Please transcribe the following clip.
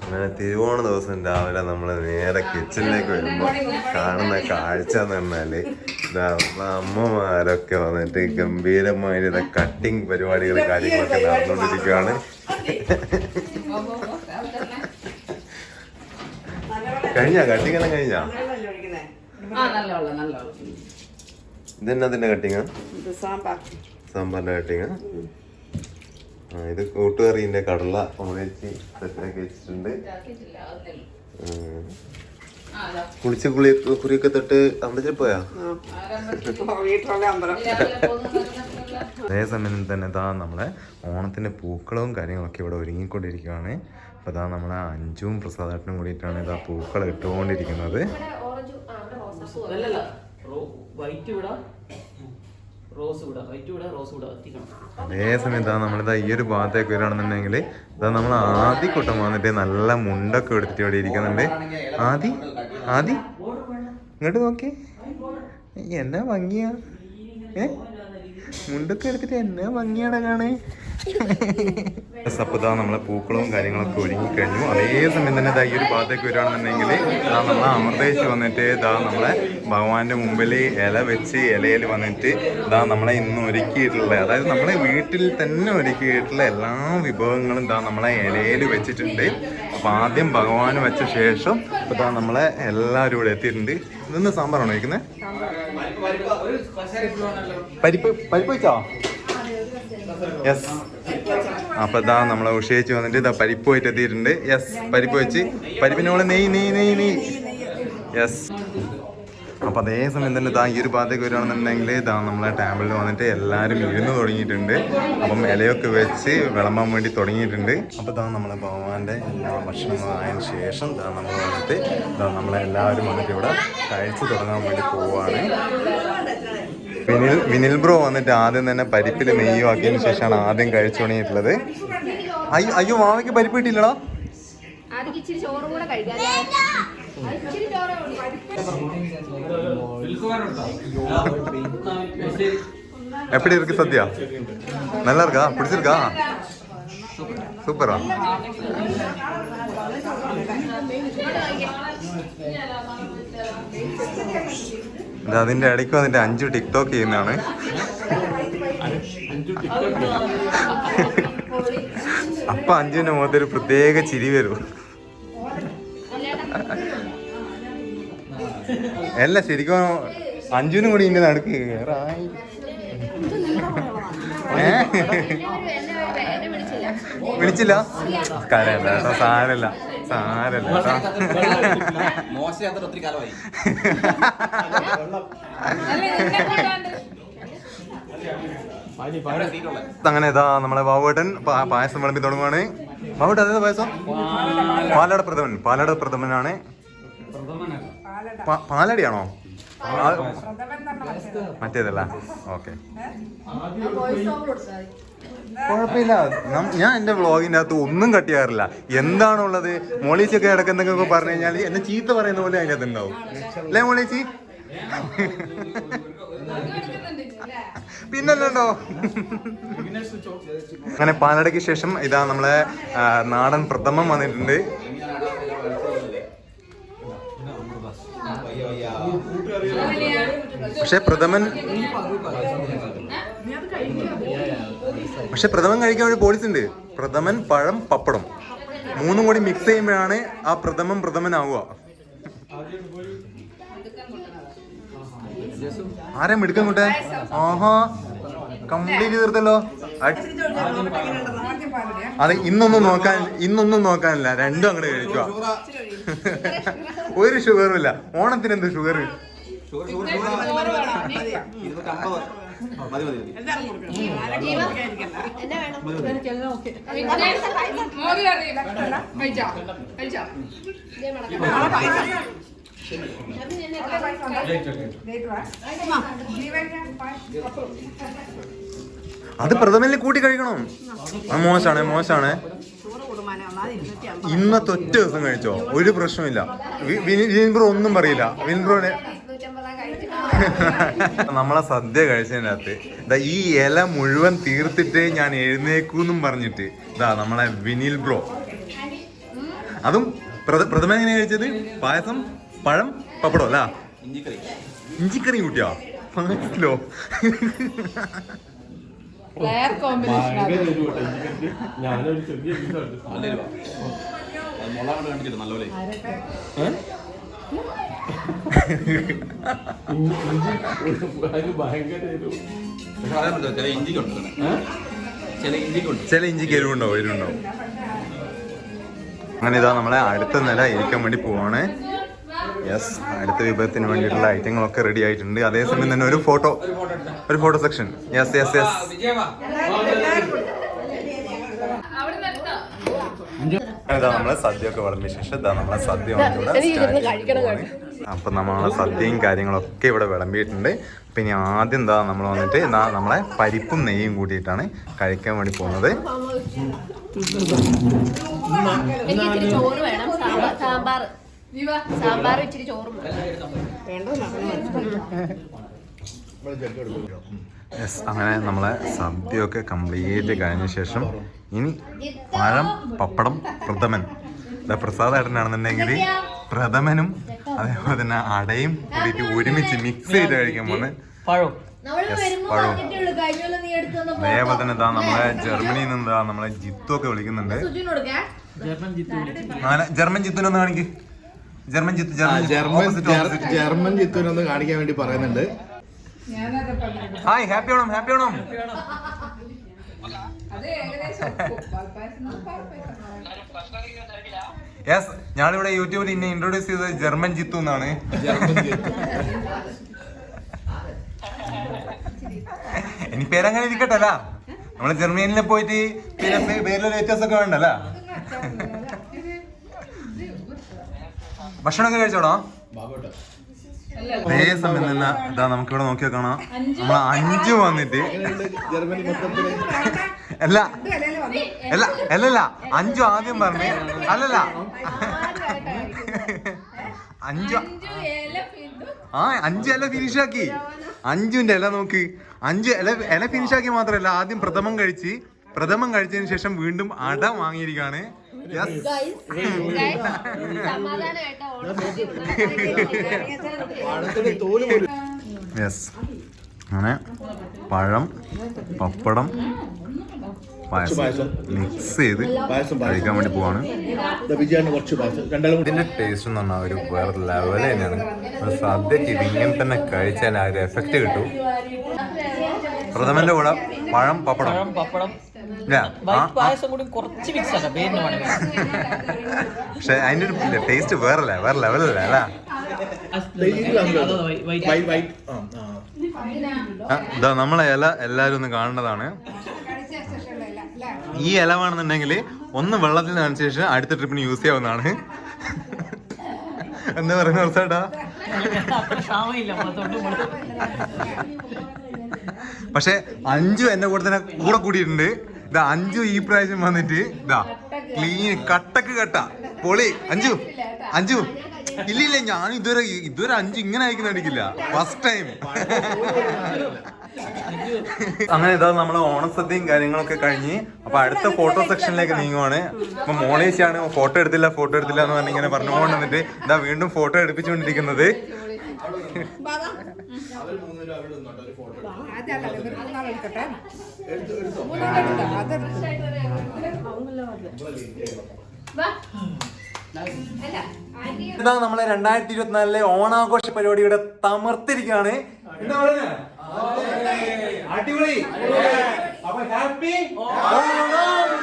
അങ്ങനെ തിരുവോണ ദിവസം രാവിലെ നമ്മൾ നേരെ കിച്ചണിലേക്ക് വരുമ്പോൾ കാണുന്ന കാഴ്ച എന്ന് പറഞ്ഞാൽ ഇതാ അമ്മമാരൊക്കെ വന്നിട്ട് ഗംഭീരമായിട്ട് കട്ടിങ് പരിപാടികൾ കാര്യങ്ങളൊക്കെ നടന്നുകൊണ്ടിരിക്കുകയാണ് കഴിഞ്ഞാ? കട്ടിങ് എല്ലാം കഴിഞ്ഞാ? ഇതെന്നാ കട്ടിങ് സാമ്പാറിന്റെ കട്ടിങ് ഇത് കൂട്ടുകറിന്റെ കടല ഒഴിച്ച് സെറ്റാക്കി വെച്ചിട്ടുണ്ട്. കുളിച്ച് കുളി കുറിയൊക്കെ തൊട്ട് അമ്പലത്തിൽ പോയാ? അതേസമയം അമ്പലം അതേ സമയം തന്നെ ഇതാ നമ്മളെ ഓണത്തിന്റെ പൂക്കളവും കാര്യങ്ങളൊക്കെ ഇവിടെ ഒരുങ്ങിക്കൊണ്ടിരിക്കുകയാണ്. അപ്പൊ ഇതാ നമ്മളെ അഞ്ചും പ്രസാദാട്ടിനും കൂടിയിട്ടാണ് ഇതാ പൂക്കൾ ഇട്ടുകൊണ്ടിരിക്കുന്നത്. വൈറ്റ് അതേ സമയം ഇതാ നമ്മളിതാ ഈ ഒരു ഭാഗത്തേക്ക് വരികയാണെന്നുണ്ടെങ്കിൽ ഇതാ നമ്മൾ ആദ്യ കൂട്ടം വന്നിട്ട് നല്ല മുണ്ടൊക്കെ എടുത്തിട്ട് ഇവിടെ ഇരിക്കുന്നുണ്ട്. ആദി ആദി ഇങ്ങോട്ട് നോക്കി. എന്നാ ഭംഗിയാ? ഏ? മുണ്ടൊക്കെ എടുത്തിട്ട് എന്നാ ഭംഗിയാടാ കാണേ അപ്പൊ ഇതാ നമ്മളെ പൂക്കളും കാര്യങ്ങളൊക്കെ ഒരുങ്ങി കഴിഞ്ഞു. അതേ സമയം തന്നെ ഇതാ ഈ ഒരു ഭാഗത്തേക്ക് വരികയാണെന്നുണ്ടെങ്കിൽ ഇതാ നമ്മളെ അമൃതേശ് വന്നിട്ട് ഇതാ നമ്മളെ ഭഗവാന്റെ മുമ്പിൽ ഇല വെച്ച് ഇലയിൽ വന്നിട്ട് ഇതാ നമ്മളെ ഇന്ന് ഒരുക്കിയിട്ടുള്ള അതായത് നമ്മളെ വീട്ടിൽ തന്നെ ഒരുക്കിയിട്ടുള്ള എല്ലാ വിഭവങ്ങളും ഇതാ നമ്മളെ ഇലയിൽ വെച്ചിട്ടുണ്ട്. അപ്പൊ ആദ്യം ഭഗവാൻ വെച്ച ശേഷം ഇതാ നമ്മളെ എല്ലാവരും ഇവിടെ എത്തിയിട്ടുണ്ട്. ഇതൊന്ന് സാമ്പാറാണോ വയ്ക്കുന്നത് പരിപ്പ് പരിപ്പ് വെച്ചോ? യെസ് അപ്പൊ ഇതാ നമ്മളെ ഉഷയിച്ച് വന്നിട്ട് ഇതാ പരിപ്പ് പോയിട്ട് എത്തിയിട്ടുണ്ട്. യെസ് പരിപ്പ് വെച്ച്. പരിപ്പിനോൾ നെയ് നെയ് നെയ് നെയ് യെസ് അപ്പൊ അതേ സമയം തന്നെ ഇതാ ഈ ഒരു ഭാഗത്തേക്ക് വരികയാണെന്നുണ്ടെങ്കിൽ ഇതാ നമ്മളെ ടേബിളിൽ വന്നിട്ട് എല്ലാവരും ഇരുന്ന് തുടങ്ങിയിട്ടുണ്ട്. അപ്പം ഇലയൊക്കെ വെച്ച് വിളമ്പാൻ വേണ്ടി തുടങ്ങിയിട്ടുണ്ട്. അപ്പൊ ഇതാ നമ്മളെ ഭഗവാന്റെ എല്ലാ ഭക്ഷണങ്ങളായതിന് ശേഷം ഇതാ നമ്മൾ വന്നിട്ട് ഇതാ നമ്മളെല്ലാവരും വന്നിട്ട് ഇവിടെ കഴിച്ചു തുടങ്ങാൻ വേണ്ടി പോവുകയാണ് വിനിൽ വിനിൽ ബ്രോ വന്നിട്ട് ആദ്യം തന്നെ പരിപ്പിൽ നെയ്യും ആക്കിയതിന് ശേഷമാണ് ആദ്യം കഴിച്ചു തുടങ്ങിയിട്ടുള്ളത് അയ്യോ അയ്യോ മാമയ്ക്ക് പരിപ്പ് കിട്ടിയില്ലടാ ആദ്യം ഇച്ചിരി ചോറ് കൂടെ കഴിക്കാം ഇച്ചിരി ചോറ് எப்படி இருக்கு சத்யா நல்லா இருக்கா பிடிச்சிருக்கா சூப்பரா ഇത് അതിന്റെ ഇടയ്ക്ക് വന്നിട്ട് അഞ്ചു ടിക്ടോക്ക് ചെയ്യുന്നതാണ്. അപ്പൊ അഞ്ചിന്റെ മുഖത്ത് ഒരു പ്രത്യേക ചിരി വരും. അല്ല ശരിക്കും അഞ്ചുവിനും കൂടി ഇന്റെ നടുക്ക് വിളിച്ചില്ല. കരയല്ല കേട്ടോ സാരല്ല സാരല്ല കേട്ടോ മോശയാത്ര ഒത്തിരി കാലമായി അങ്ങനെ ഇതാ നമ്മളെ ബാബുവേട്ടൻ പായസം വിളമ്പി തുടങ്ങുവാണ് ബാബുട്ടൻ അതേത് പായസം പാലട പ്രഥമൻ പാലട പ്രഥമനാണ് പാലടിയാണോ മറ്റേതല്ല ഓക്കെ കുഴപ്പമില്ല. ഞാൻ എന്റെ വ്ളോഗിന്റെ അകത്ത് ഒന്നും കട്ട് ചെയ്യാറില്ല. എന്താണുള്ളത്? മോളീച്ചൊക്കെ ഇടയ്ക്ക് എന്തെങ്കിലുമൊക്കെ പറഞ്ഞു കഴിഞ്ഞാൽ എന്നെ ചീത്ത പറയുന്ന പോലെ അതിന്റെ അകത്ത് ഉണ്ടാവും അല്ലേ മോളീച്ചി? പിന്നല്ലോ അങ്ങനെ പാലടയ്ക്ക് ശേഷം ഇതാ നമ്മളെ നാടൻ പ്രഥമം വന്നിട്ടുണ്ട്. പക്ഷെ പ്രഥമൻ പക്ഷെ പ്രഥമൻ കഴിക്കാൻ ഒരു പോളിസി ഉണ്ട്. പ്രഥമൻ പഴം പപ്പടം. മൂന്നും കൂടി മിക്സ് ചെയ്യുമ്പോഴാണ് ആ പ്രഥമൻ പ്രഥമൻ ആവുക ആരാ മിടുക്കം കൂട്ടെ ആഹാ കംപ്ലീറ്റ് തീർത്തല്ലോ. അതെ ഇന്നൊന്നും നോക്കാൻ ഇന്നൊന്നും നോക്കാനില്ല. രണ്ടും അങ്ങോട്ട് കഴിക്കുക. ഒരു ഷുഗറും ഇല്ല. ഓണത്തിന് എന്ത് ഷുഗർ അത് പ്രഥമനിൽ കൂട്ടി കഴിക്കണം. മോശാണ് മോശാണ്. ഇന്നത്തെ ഒറ്റ ദിവസം കഴിച്ചോ? ഒരു പ്രശ്നമില്ല വി- ബ്രോ ഒന്നും പറയില്ല. ഇരുന്നൂറ്റമ്പതാ കഴിച്ചിട്ട് നമ്മളെ സദ്യ കഴിച്ചതിനകത്ത് ഇതാ ഈ ഇല മുഴുവൻ തീർത്തിട്ട് ഞാൻ എഴുന്നേക്കൂന്നും പറഞ്ഞിട്ട് ഇതാ നമ്മളെ വിനിൽ ബ്രോ. അതും പ്രഥ- പ്രഥമ എങ്ങനെ കഴിച്ചത്? പായസം പഴം പപ്പടം അല്ല? ഇഞ്ചിക്കറി. കൂട്ടിയോ? കൂട്ടിയാ പായസത്തിലോ ഞാനൊരു ചെറിയ നല്ലപോലെ. ചില ഇഞ്ചിക്കുണ്ട്. ചില ഇഞ്ചിക്കുണ്ട് ചില ഇഞ്ചിക്ക് എരിവുണ്ടാവും എരിവുണ്ടാവും. അങ്ങനെ ഇതാ നമ്മളെ അടുത്ത നില ഇരിക്കാൻ വേണ്ടി പോവാണ്. യെസ് അടുത്ത വിഭവത്തിന് വേണ്ടിയിട്ടുള്ള ഐറ്റങ്ങളൊക്കെ റെഡി ആയിട്ടുണ്ട്. അതേസമയം തന്നെ ഒരു ഫോട്ടോ ഒരു photo section yes yes yes ഇതാ നമ്മളെ സദ്യ ഒക്കെ വിളമ്പിയ ശേഷം ഇതാ നമ്മളെ സദ്യ. അപ്പൊ നമ്മളെ സദ്യയും കാര്യങ്ങളൊക്കെ ഇവിടെ വിളമ്പിയിട്ടുണ്ട്. പിന്നെ ആദ്യം എന്താ നമ്മൾ വന്നിട്ട് എന്താ നമ്മളെ പരിപ്പും നെയ്യും കൂട്ടിയിട്ടാണ് കഴിക്കാൻ വേണ്ടി പോകുന്നത്. എനിക്ക് ഇച്ചിരി ചോറ് വേണം. സാമ്പാർ സാമ്പാർ. സാമ്പാർ ഇച്ചിരി ചോറും യെസ് അങ്ങനെ നമ്മളെ സദ്യയൊക്കെ കംപ്ലീറ്റ് കഴിഞ്ഞ ശേഷം ഇനി പഴം പപ്പടം പ്രഥമൻ. ഇതാ പ്രസാദ് ഏട്ടനാണെന്നുണ്ടെങ്കിൽ പ്രഥമനും അതേപോലെ തന്നെ അടയും കൂടിയിട്ട് ഒരുമിച്ച് മിക്സ് ചെയ്ത് കഴിക്കാൻ പോകുന്നത് പഴവും അതേപോലെ തന്നെ ഇതാ നമ്മളെ ജർമ്മനിയിൽ നിന്ന് നമ്മളെ ജിത്തു ഒക്കെ വിളിക്കുന്നുണ്ട്. ജർമ്മൻ ജിത്തു അങ്ങനെ ജർമ്മൻ ജിത്തുനൊന്ന് കാണിക്ക്. German Jithu German. ജിത്തുനൊന്ന് കാണിക്കാൻ വേണ്ടി പറയുന്നുണ്ട്. ഹായ് ഹാപ്പി ആണോ ഹാപ്പി ആണോ. യെസ് ഞാനിവിടെ യൂട്യൂബിൽ ഇന്നെ ഇൻട്രൊഡ്യൂസ് ചെയ്തത് ജർമ്മൻ ജിത്തു എന്നാണ്. ജർമ്മൻ ജിത്തു ഇനി പേരങ്ങനെ ഇരിക്കട്ടെ അല്ല നമ്മൾ ജർമ്മനിയിൽ പോയിട്ട് പിന്നെ പേരിലൊരു വ്യത്യാസമൊക്കെ വേണ്ടല്ല? ഭക്ഷണമൊക്കെ കഴിച്ചോടോ? അതേ സമയം തന്നെ ഇതാ നമുക്ക് ഇവിടെ നോക്കിയാൽ കാണാം നമ്മൾ അഞ്ചു വന്നിട്ട് അല്ല അല്ല അല്ലല്ല അഞ്ചു ആദ്യം പറഞ്ഞു അല്ലല്ല. അഞ്ചു ആ അഞ്ച് ഇല ഫിനിഷാക്കി അഞ്ചുന്റെ ഇല നോക്ക്. അഞ്ച് ഇല ഇല ഫിനിഷാക്കി മാത്രല്ല ആദ്യം പ്രഥമം കഴിച്ച് പ്രഥമം കഴിച്ചതിന് ശേഷം വീണ്ടും അട വാങ്ങിയിരിക്കാണ്. യെസ് അങ്ങനെ പഴം പപ്പടം പായസം. മിക്സ് ചെയ്ത് പായസം കഴിക്കാൻ വേണ്ടി പോവാണ്. ഇതിന്റെ ടേസ്റ്റ് എന്ന് പറഞ്ഞാൽ ഒരു വേറെ ലെവൽ തന്നെയാണ്. സദ്യക്ക് ഇത് ഇങ്ങനെ തന്നെ കഴിച്ചാൽ ആ ഒരു എഫക്റ്റ് കിട്ടും. പ്രഥമന്റെ കൂടെ പഴം പപ്പടം. പഴം പപ്പടം. വൈറ്റ് പായസം കൂടി കുറച്ച് മിക്സ് ആക്കാം. പേരിന് വേണമെങ്കിൽ പക്ഷെ അതിന്റെ ഒരു ടേസ്റ്റ് വേറെ വേറെ ലെവലല്ലേ അല്ല ഇതാ നമ്മളെ ഇല എല്ലാരും ഒന്ന് കാണേണ്ടതാണ് ഈ ഇല വേണമെന്നുണ്ടെങ്കിൽ ഒന്ന് വെള്ളത്തിൽ ശേഷം അടുത്ത ട്രിപ്പിന് യൂസ് ചെയ്യാവുന്നതാണ്. എന്താ പറയുന്നത് ഉറച്ചേട്ടാ പക്ഷെ അഞ്ചു എന്റെ കൂടെ തന്നെ കൂടെ കൂടിയിട്ടുണ്ട്. ഇതാ അഞ്ചു ഈ പ്രാവശ്യം വന്നിട്ട് ഇതാ ക്ലീൻ കട്ടക്ക് കട്ട. പൊളി അഞ്ചു അഞ്ചു ഇല്ല ഇല്ല ഞാൻ ഇതുവരെ ഇതുവരെ അഞ്ചു ഇങ്ങനെ അയക്കുന്ന അടിക്കില്ല ഫസ്റ്റ് ടൈം അങ്ങനെ ഇതാ നമ്മളെ ഓണസദ്യയും കാര്യങ്ങളൊക്കെ കഴിഞ്ഞ് അപ്പൊ അടുത്ത ഫോട്ടോ സെക്ഷനിലേക്ക് നീങ്ങുവാണ്. അപ്പൊ മോളേശിയാണ് ഫോട്ടോ എടുത്തില്ല ഫോട്ടോ എടുത്തില്ല എന്ന് പറഞ്ഞ് ഇങ്ങനെ പറഞ്ഞുകൊണ്ട് വന്നിട്ട് ഇതാ വീണ്ടും ഫോട്ടോ എടുപ്പിച്ചുകൊണ്ടിരിക്കുന്നത്. ഇതാ നമ്മളെ രണ്ടായിരത്തി ഇരുപത്തിനാലിലെ ഓണാഘോഷ പരിപാടിയുടെ എന്താ പറയുന്നെ? അടിപൊളി. അപ്പൊ ഹാപ്പി ഓണം.